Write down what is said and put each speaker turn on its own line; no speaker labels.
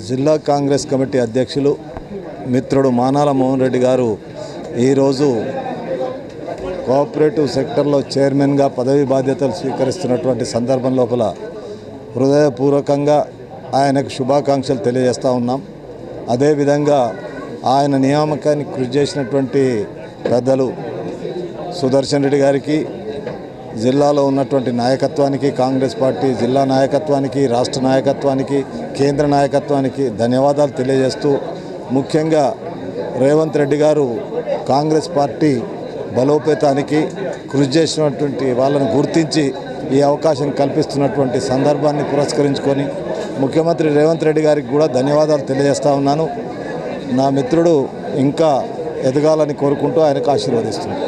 జిల్లా కాంగ్రెస్ కమిటీ అధ్యక్షులు మిత్రుడు మానాల మోహన్ రెడ్డి గారు ఈరోజు కోఆపరేటివ్ సెక్టర్లో చైర్మన్గా పదవి బాధ్యతలు స్వీకరిస్తున్నటువంటి సందర్భం లోపల హృదయపూర్వకంగా ఆయనకు శుభాకాంక్షలు తెలియజేస్తూ ఉన్నాం. అదేవిధంగా ఆయన నియామకానికి కృషి చేసినటువంటి పెద్దలు సుదర్శన్ రెడ్డి గారికి జిల్లాలో ఉన్నటువంటి నాయకత్వానికి కాంగ్రెస్ పార్టీ జిల్లా నాయకత్వానికి రాష్ట్ర నాయకత్వానికి కేంద్ర నాయకత్వానికి ధన్యవాదాలు తెలియజేస్తూ ముఖ్యంగా రేవంత్ రెడ్డి గారు కాంగ్రెస్ పార్టీ బలోపేతానికి కృషి చేసినటువంటి వాళ్ళను గుర్తించి ఈ అవకాశం కల్పిస్తున్నటువంటి సందర్భాన్ని పురస్కరించుకొని ముఖ్యమంత్రి రేవంత్ రెడ్డి గారికి కూడా ధన్యవాదాలు తెలియజేస్తా ఉన్నాను. నా మిత్రుడు ఇంకా ఎదగాలని కోరుకుంటూ ఆయనకు ఆశీర్వదిస్తున్నాను.